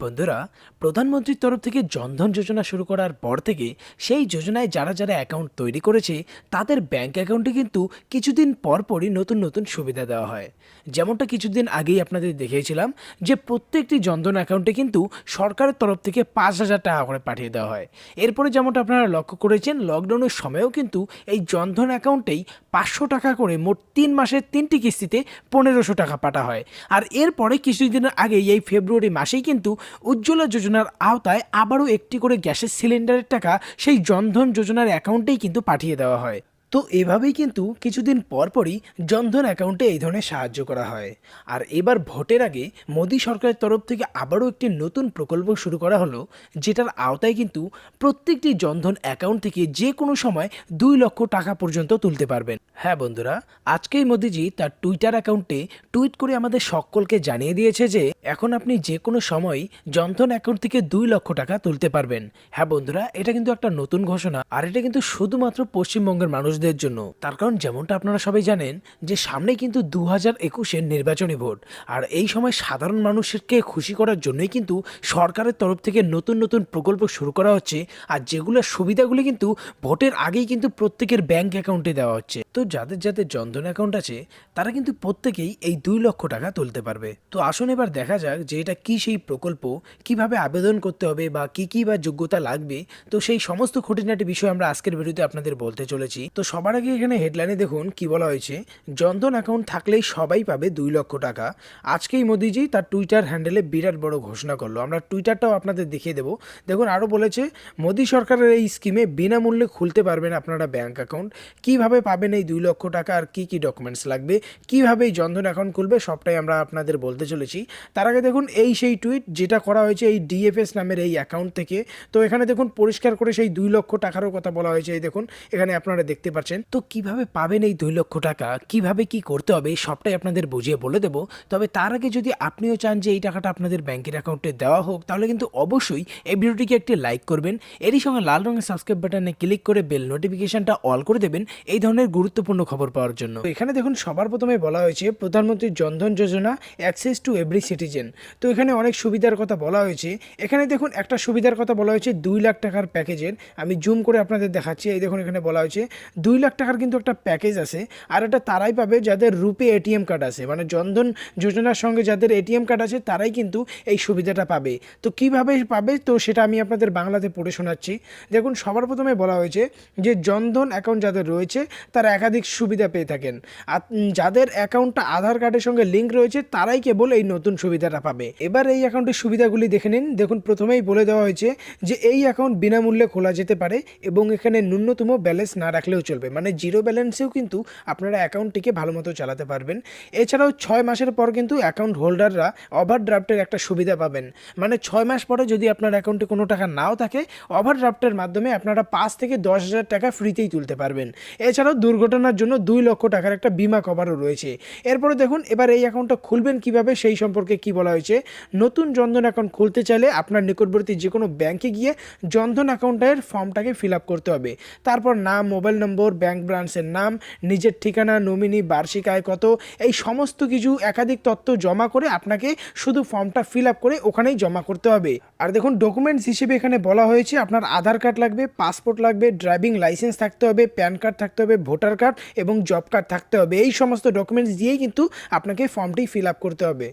বন্ধুরা, প্রধানমন্ত্রীর তরফ থেকে জনধন যোজনা শুরু করার পর থেকে সেই যোজনায় যারা যারা অ্যাকাউন্ট তৈরি করেছে, তাদের ব্যাংক অ্যাকাউন্টে কিন্তু কিছুদিন পর পরই নতুন নতুন সুবিধা দেওয়া হয়। যেমনটা কিছুদিন আগেই আপনাদের দেখিয়েছিলাম যে প্রত্যেকটি জনধন অ্যাকাউন্টে কিন্তু সরকারের তরফ থেকে পাঁচ হাজার টাকা করে পাঠিয়ে দেওয়া হয়। এরপরে যেমনটা আপনারা লক্ষ্য করেছেন লকডাউনের সময়েও কিন্তু এই জনধন অ্যাকাউন্টেই পাঁচশো টাকা করে মোট তিন মাসের তিনটি কিস্তিতে পনেরোশো টাকা পাঠা হয়। আর এরপরে কিছুদিনের আগে এই ফেব্রুয়ারি মাসেই কিন্তু উজ্জ্বলা যোজনার আওতায় আবারও একটি করে গ্যাসের সিলিন্ডারের টাকা সেই জনধন যোজনার অ্যাকাউন্টেই কিন্তু পাঠিয়ে দেওয়া হয়। তো এভাবেই কিন্তু কিছুদিন পরপরই জনধন অ্যাকাউন্টে এই ধরনের সাহায্য করা হয়। আর এবার ভোটের আগে মোদী সরকারের তরফ থেকে আবারও একটি নতুন প্রকল্প শুরু করা হলো, যেটার আওতায় কিন্তু প্রত্যেকটি জনধন অ্যাকাউন্ট থেকে যে কোনো সময় দুই লক্ষ টাকা পর্যন্ত তুলতে পারবেন। হ্যাঁ বন্ধুরা, আজকেই মোদিজি তার টুইটার অ্যাকাউন্টে টুইট করে আমাদের সকলকে জানিয়ে দিয়েছে যে, এখন আপনি যে কোনো সময় জনধন অ্যাকাউন্ট থেকে দুই লক্ষ টাকা তুলতে পারবেন। হ্যাঁ বন্ধুরা, এটা কিন্তু একটা নতুন ঘোষণা। আর এটা কিন্তু শুধুমাত্র পশ্চিমবঙ্গের মানুষদের জন্য। তার কারণ যেমনটা আপনারা সবাই জানেন যে সামনে কিন্তু দু হাজার একুশের নির্বাচনী ভোট। আর এই সময় সাধারণ মানুষকে খুশি করার জন্যই কিন্তু সরকারের তরফ থেকে নতুন নতুন প্রকল্প শুরু করা হচ্ছে। আর যেগুলোর সুবিধাগুলি কিন্তু ভোটের আগেই কিন্তু প্রত্যেকের ব্যাংক অ্যাকাউন্টে দেওয়া হচ্ছে। তো যাদের যাদের জনধন অ্যাকাউন্ট আছে, তারা কিন্তু প্রত্যেকেই এই দুই লক্ষ টাকা তুলতে পারবে। তো আসুন এবার দেখা যাক যে এটা কি সেই প্রকল্প, কীভাবে আবেদন করতে হবে বা কি কি বা যোগ্যতা লাগবে। তো সেই সমস্ত খুঁটিনাটি বিষয় আমরা আজকের ভিডিওতে আপনাদের বলতে চলেছি। তো সবার আগে এখানে হেডলাইনে দেখুন কি বলা হয়েছে। জনধন অ্যাকাউন্ট থাকলেই সবাই পাবে দুই লক্ষ টাকা। আজকেই মোদিজি তার টুইটার হ্যান্ডেলে বিরাট বড় ঘোষণা করল। আমরা টুইটারটাও আপনাদের দেখিয়ে দেবো। দেখুন, আরও বলেছে, মোদী সরকারের এই স্কিমে বিনামূল্যে খুলতে পারবেন আপনারা ব্যাংক অ্যাকাউন্ট কীভাবে পাবেন এই দুই লক্ষ টাকা আর কি কি ডকুমেন্টস লাগবে? কীভাবে এই জনধন অ্যাকাউন্ট খুলবে? সবটাই আমরা আপনাদের বলতে চলেছি। তার আগে দেখুন, এই সেই টুইট যেটা করা হয়েছে এই ডিএফএস নামের এই অ্যাকাউন্ট থেকে। তো এখানে দেখুন, পরিষ্কার করে সেই দুই লক্ষ টাকারও কথা বলা হয়েছে। এই দেখুন, এখানে আপনারা দেখতে পাচ্ছেন। তো কীভাবে পাবেন এই দুই লক্ষ টাকা? কীভাবে কি করতে হবে? এই সবটাই আপনাদের বুঝিয়ে বলে দেবো। তবে তার আগে যদি আপনিও চান যে এই টাকাটা আপনাদের ব্যাংকের অ্যাকাউন্টে দেওয়া হোক, তাহলে কিন্তু অবশ্যই এই ভিডিওটিকে একটি লাইক করবেন। এরই সঙ্গে লাল রঙের সাবস্ক্রাইব বাটনে ক্লিক করে বেল নোটিফিকেশনটা অল করে দেবেন এই ধরনের গুরুত্বপূর্ণ খবর পাওয়ার জন্য। এখানে দেখুন, সবার প্রথমে বলা হয়েছে প্রধানমন্ত্রী Jandhan Yojana access to every citizen. তো এখানে অনেক সুবিধার কথা বলা হয়েছে। এখানে দেখুন, একটা সুবিধার কথা বলা হয়েছে, দুই লাখ টাকার প্যাকেজের। আমি জুম করে আপনাদের দেখাচ্ছি। এই দেখুন, এখানে বলা হয়েছে দুই লাখ টাকার কিন্তু একটা প্যাকেজ আছে, আর এটা তারাই পাবে যাদের রূপে এটিএম কার্ড আছে। মানে জনধন যোজনার সঙ্গে যাদের এটিএম কার্ড আছে, তারাই কিন্তু এই সুবিধাটা পাবে। তো কীভাবে পাবে? তো সেটা আমি আপনাদের বাংলাতে পড়ে শোনাচ্ছি। দেখুন, সবার প্রথমে বলা হয়েছে যে জনধন অ্যাকাউন্ট যাদের রয়েছে, তারা একাধিক সুবিধা পেয়ে থাকেন। আর যাদের অ্যাকাউন্টটা আধার কার্ডের সঙ্গে লিঙ্ক রয়েছে, তারাই কেবল এই নতুন সুবিধাটা পাবে। এবার এই অ্যাকাউন্টের সুবিধাগুলি দেখে নিন। দেখুন, প্রথমেই বলে দেওয়া হয়েছে যে এই অ্যাকাউন্ট বিনামূল্যে খোলা যেতে পারে এবং এখানে ন্যূনতম ব্যালেন্স না রাখলেও চলবে। মানে জিরো ব্যালেন্সেও কিন্তু আপনারা অ্যাকাউন্টটিকে ভালো মতো চালাতে পারবেন। এছাড়াও ছয় মাসের পর কিন্তু অ্যাকাউন্ট হোল্ডাররা ওভারড্রাফটের একটা সুবিধা পাবেন। মানে ছয় মাস পরে যদি আপনার অ্যাকাউন্টে কোনো টাকা নাও থাকে ওভারড্রাফটের মাধ্যমে আপনারা পাঁচ থেকে দশ হাজার টাকা ফ্রিতেই তুলতে পারবেন। এছাড়াও দুর্ঘটনার জন্য দুই লক্ষ টাকার একটা বিমা কভারও রয়েছে। এরপরে দেখুন, এবার এই অ্যাকাউন্টটা খুলবেন কীভাবে, সেই সম্পর্কে কি বলা হয়েছে। নতুন জনধন অ্যাকাউন্ট খুলতে চাইলে আপনার নিকটবর্তী যে কোনো ব্যাংকে গিয়ে জনধন অ্যাকাউন্টের ফর্মটাকে ফিল আপ করতে হবে। তারপর নাম মোবাইল নম্বর ব্যাংক ব্রাঞ্চের নাম, নিজের ঠিকানা, নমিনি, বার্ষিক আয় কত, এই সমস্ত কিছু একাধিক তথ্য জমা করে আপনাকে শুধু ফর্মটা ফিল আপ করে ওখানেই জমা করতে হবে। আর দেখুন ডকুমেন্টস হিসেবে এখানে বলা হয়েছে, আপনার আধার কার্ড লাগবে পাসপোর্ট লাগবে ড্রাইভিং লাইসেন্স থাকতে হবে প্যান কার্ড থাকতে হবে ভোটার কার্ড এবং জব কার্ড থাকতে হবে। এই সমস্ত ডকুমেন্টস দিয়েই কিন্তু আপনাকে ফর্মটি ফিল আপ করতে হবে।